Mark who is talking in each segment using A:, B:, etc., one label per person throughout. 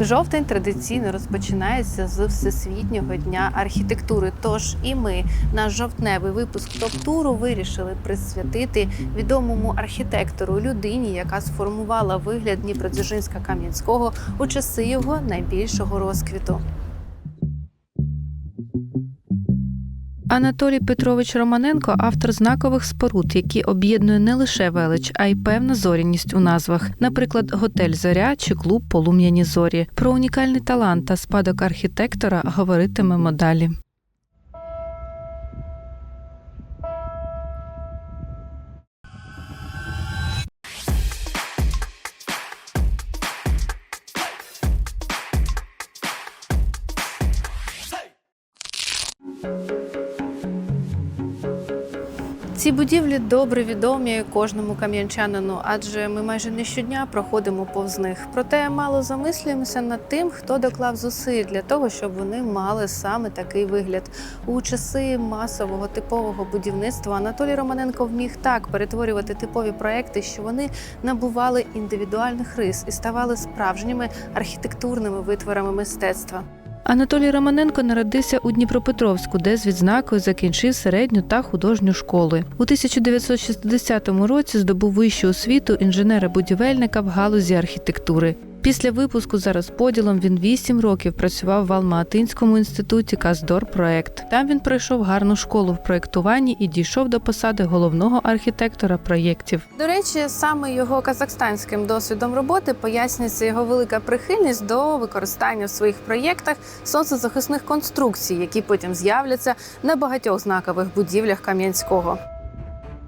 A: Жовтень традиційно розпочинається з Всесвітнього дня архітектури. Тож і ми наш жовтневий випуск топ-туру вирішили присвятити відомому архітектору людині, яка сформувала вигляд Дніпродзержинська Кам'янського у часи його найбільшого розквіту. Анатолій Петрович Романенко автор знакових споруд, які об'єднує не лише велич, а й певна зоряність у назвах, наприклад, готель Зоря чи клуб Полум'яні зорі. Про унікальний талант та спадок архітектора говоритимемо далі. Ці будівлі добре відомі кожному кам'янчанину, адже ми майже не щодня проходимо повз них. Проте мало замислюємося над тим, хто доклав зусиль для того, щоб вони мали саме такий вигляд. У часи масового типового будівництва Анатолій Романенко вміг так перетворювати типові проекти, що вони набували індивідуальних рис і ставали справжніми архітектурними витворами мистецтва. Анатолій Романенко народився у Дніпропетровську, де з відзнакою закінчив середню та художню школи. У 1960 році здобув вищу освіту інженера-будівельника в галузі архітектури. Після випуску за розподілом він вісім років працював в Алма-Атинському інституті Каздор Проект. Там він пройшов гарну школу в проєктуванні і дійшов до посади головного архітектора проєктів. До речі, саме його казахстанським досвідом роботи пояснюється його велика прихильність до використання в своїх проєктах сонцезахисних конструкцій, які потім з'являться на багатьох знакових будівлях Кам'янського.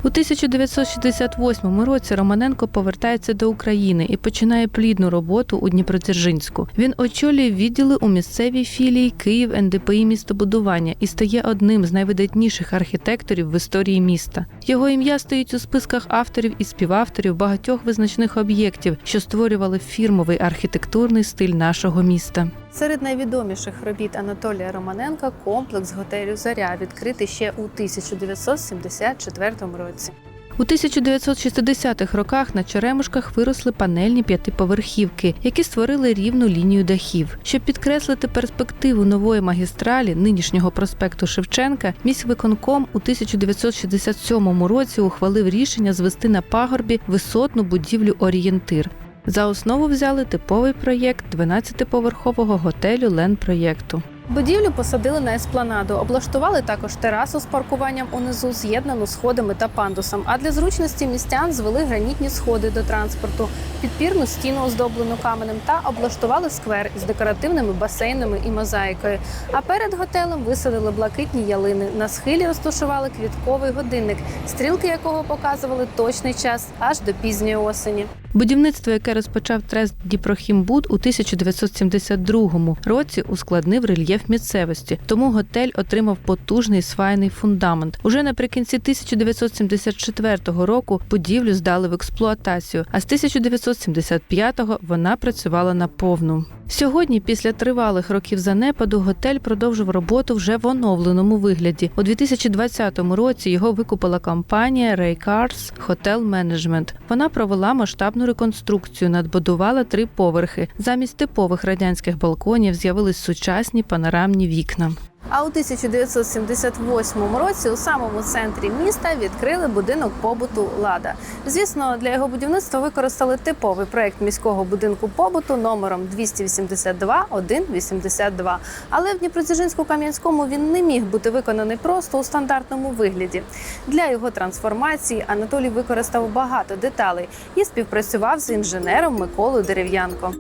A: У 1968 році Романенко повертається до України і починає плідну роботу у Дніпродзержинську. Він очолює відділи у місцевій філії Київ НДПІ містобудування і стає одним з найвидатніших архітекторів в історії міста. Його ім'я стоїть у списках авторів і співавторів багатьох визначних об'єктів, що створювали фірмовий архітектурний стиль нашого міста. Серед найвідоміших робіт Анатолія Романенка комплекс готелю Заря відкритий ще у 1974 році. У 1960-х роках на Черемушках виросли панельні п'ятиповерхівки, які створили рівну лінію дахів. Щоб підкреслити перспективу нової магістралі нинішнього проспекту Шевченка, міськвиконком у 1967 році ухвалив рішення звести на пагорбі висотну будівлю Орієнтир. За основу взяли типовий проєкт 12-поверхового готелю Ленпроєкту. Будівлю посадили на еспланаду, облаштували також терасу з паркуванням унизу, з'єднану сходами та пандусом. А для зручності містян звели гранітні сходи до транспорту, підпірну стіну, оздоблену каменем, та облаштували сквер із декоративними басейнами і мозаїкою. А перед готелем висадили блакитні ялини. На схилі розташували квітковий годинник, стрілки якого показували точний час аж до пізньої осені. Будівництво, яке розпочав трест Дніпрохімбуд у 1972 році, ускладнив рельєф місцевості, тому готель отримав потужний свайний фундамент. Уже наприкінці 1974 року будівлю здали в експлуатацію, а з 1975-го вона працювала на повну. Сьогодні, після тривалих років занепаду, готель продовжив роботу вже в оновленому вигляді. У 2020 році його викупила компанія Ray Cars Hotel Management. Вона провела масштабну реконструкцію, надбудувала три поверхи. Замість типових радянських балконів з'явились сучасні панорамні вікна. А у 1978 році у самому центрі міста відкрили будинок побуту Лада. Звісно, для його будівництва використали типовий проект міського будинку побуту номером 282 182. Але в Дніпродзержинську-Кам'янському він не міг бути виконаний просто у стандартному вигляді. Для його трансформації Анатолій використав багато деталей і співпрацював з інженером Миколою Дерев'янко.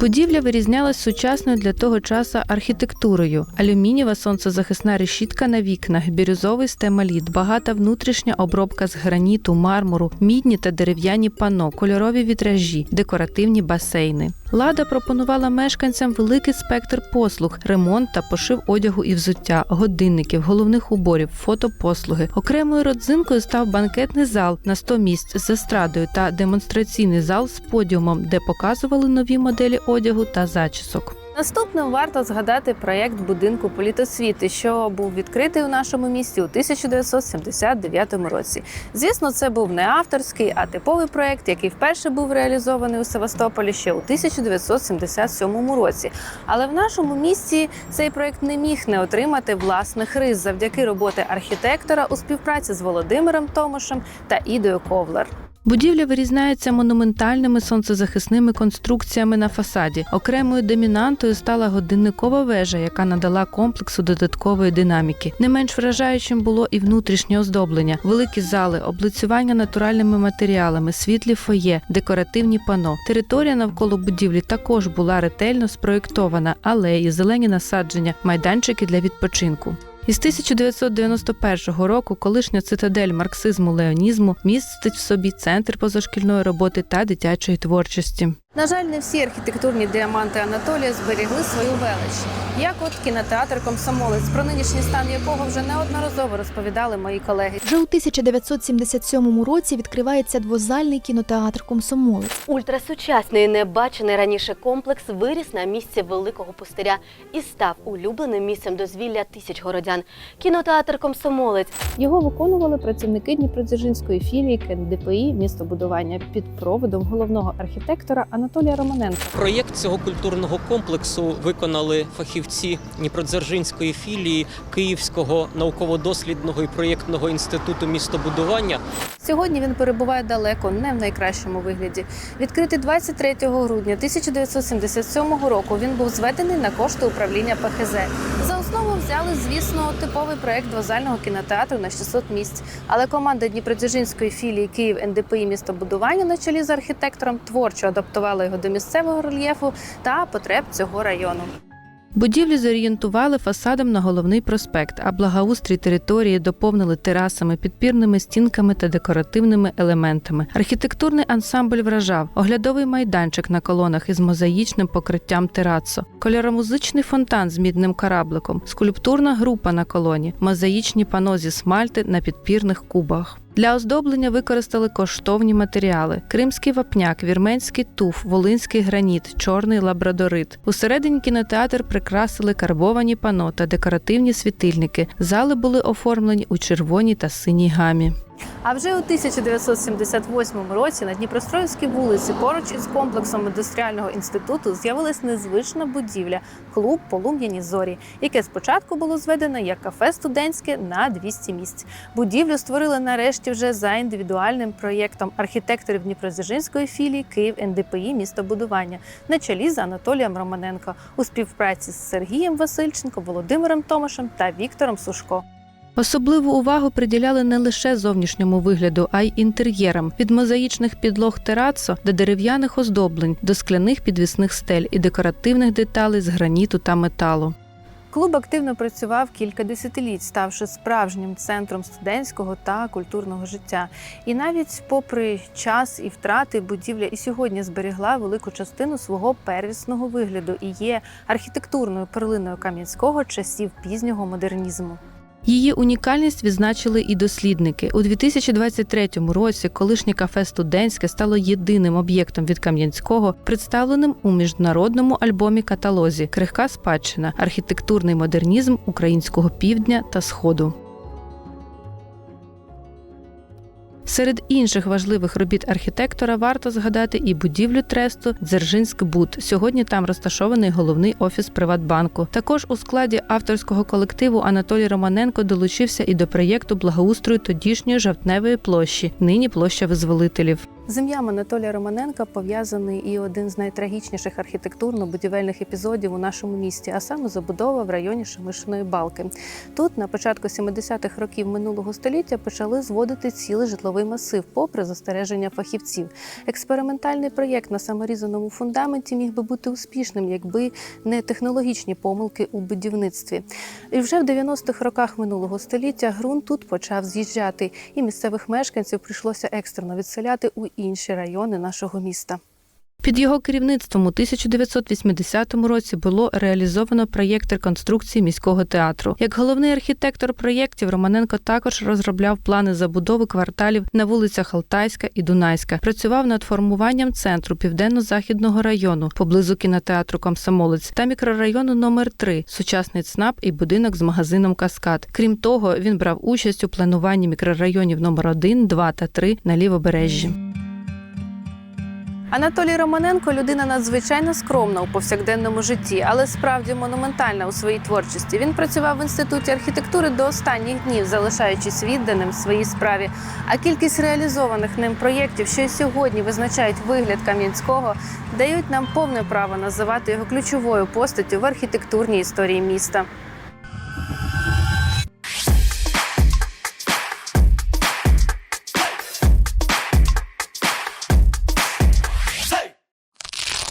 A: Будівля вирізнялась сучасною для того часу архітектурою: алюмінієва сонцезахисна решітка на вікнах, бірюзовий стемаліт, багата внутрішня обробка з граніту, мармуру, мідні та дерев'яні пано, кольорові вітражі, декоративні басейни. Лада пропонувала мешканцям великий спектр послуг, ремонт та пошив одягу і взуття, годинників, головних уборів, фотопослуги. Окремою родзинкою став банкетний зал на 100 місць з естрадою та демонстраційний зал з подіумом, де показували нові моделі одягу та зачісок. Наступним варто згадати проєкт будинку політосвіти, що був відкритий у нашому місті у 1979 році. Звісно, це був не авторський, а типовий проєкт, який вперше був реалізований у Севастополі ще у 1977 році. Але в нашому місті цей проєкт не міг не отримати власних рис завдяки роботи архітектора у співпраці з Володимиром Томошем та Ідою Ковлер. Будівля вирізняється монументальними сонцезахисними конструкціями на фасаді. Окремою домінантою стала годинникова вежа, яка надала комплексу додаткової динаміки. Не менш вражаючим було і внутрішнє оздоблення, великі зали, облицювання натуральними матеріалами, світлі фоє, декоративні пано. Територія навколо будівлі також була ретельно спроєктована, алеї, зелені насадження, майданчики для відпочинку. Із 1991 року колишня цитадель марксизму леонізму містить в собі центр позашкільної роботи та дитячої творчості. На жаль, не всі архітектурні діаманти Анатолія зберігли свою велич. Як от кінотеатр Комсомолець, про нинішній стан якого вже неодноразово розповідали мої колеги.
B: Вже у 1977 році відкривається двозальний кінотеатр Комсомолець.
C: Ультрасучасний небачений раніше комплекс виріс на місці великого пустиря і став улюбленим місцем дозвілля тисяч городян. Кінотеатр Комсомолець
A: Його виконували працівники Дніпродзержинської філії КНДПІ містобудування під проводом головного архітектора Анатолія Романенка.
D: Проєкт цього культурного комплексу виконали фахівці Дніпродзержинської філії Київського науково-дослідного і проєктного інституту містобудування.
A: Сьогодні він перебуває далеко, не в найкращому вигляді. Відкритий 23 грудня 1977 року. Він був зведений на кошти управління ПХЗ. За основу взяли, звісно, типовий проект вазального кінотеатру на 600 місць. Але команда Дніпродзержинської філії Київ НДПІ містобудування на чолі з архітектором творчо адаптувала його до місцевого рельєфу та потреб цього району. Будівлі зорієнтували фасадом на головний проспект, а благоустрій території доповнили терасами, підпірними стінками та декоративними елементами. Архітектурний ансамбль вражав оглядовий майданчик на колонах із мозаїчним покриттям терацо, кольоромузичний фонтан з мідним корабликом, скульптурна група на колоні, мозаїчні пано зі смальти на підпірних кубах. Для оздоблення використали коштовні матеріали: кримський вапняк, вірменський туф, волинський граніт, чорний лабрадорит. Усередині кінотеатр прикрасили карбовані пано та декоративні світильники. Зали були оформлені у червоній та синій гамі. А вже у 1978 році на Дніпростроївській вулиці, поруч із комплексом індустріального інституту, з'явилась незвична будівля клуб Полум'яні зорі, яке спочатку було зведено як кафе студентське на 200 місць. Будівлю створили нарешті вже за індивідуальним проєктом архітекторів Дніпродзержинської філії Київ НДПІ містобудування на чолі з Анатолієм Романенко у співпраці з Сергієм Васильченко, Володимиром Томашем та Віктором Сушко. Особливу увагу приділяли не лише зовнішньому вигляду, а й інтер'єрам від мозаїчних підлог терацо до дерев'яних оздоблень, до скляних підвісних стель і декоративних деталей з граніту та металу. Клуб активно працював кілька десятиліть, ставши справжнім центром студентського та культурного життя. І навіть попри час і втрати, будівля і сьогодні зберігла велику частину свого первісного вигляду і є архітектурною перлиною Кам'янського часів пізнього модернізму. Її унікальність відзначили і дослідники у 2023 році. Колишнє кафе студентське стало єдиним об'єктом від Кам'янського, представленим у міжнародному альбомі каталозі Крихка спадщина, архітектурний модернізм українського півдня та сходу. Серед інших важливих робіт архітектора варто згадати і будівлю тресту Дзержинськбуд. Сьогодні там розташований головний офіс Приватбанку. Також у складі авторського колективу Анатолій Романенко долучився і до проєкту благоустрою тодішньої жовтневої площі, нині площа визволителів. З ім'ям Анатолія Романенка пов'язаний і один з найтрагічніших архітектурно-будівельних епізодів у нашому місті, а саме забудова в районі Шемишиної балки. Тут на початку 70-х років минулого століття почали зводити цілий житловий масив, попри застереження фахівців. Експериментальний проєкт на саморізаному фундаменті міг би бути успішним, якби не технологічні помилки у будівництві. І вже в 90-х роках минулого століття ґрунт тут почав з'їжджати, і місцевих мешканців прийшлося екстрено відселяти у інші райони нашого міста. Під його керівництвом у 1980 році було реалізовано проєкт реконструкції міського театру. Як головний архітектор проєктів, Романенко також розробляв плани забудови кварталів на вулицях Алтайська і Дунайська. Працював над формуванням центру південно-західного району поблизу кінотеатру Комсомолець та мікрорайону номер 3 сучасний ЦНАП і будинок з магазином Каскад. Крім того, він брав участь у плануванні мікрорайонів номер 1, 2 та 3 на лівобережжі. Анатолій Романенко людина надзвичайно скромна у повсякденному житті, але справді монументальна у своїй творчості. Він працював в інституті архітектури до останніх днів, залишаючись відданим своїй справі. А кількість реалізованих ним проєктів, що й сьогодні визначають вигляд Кам'янського, дають нам повне право називати його ключовою постаттю в архітектурній історії міста.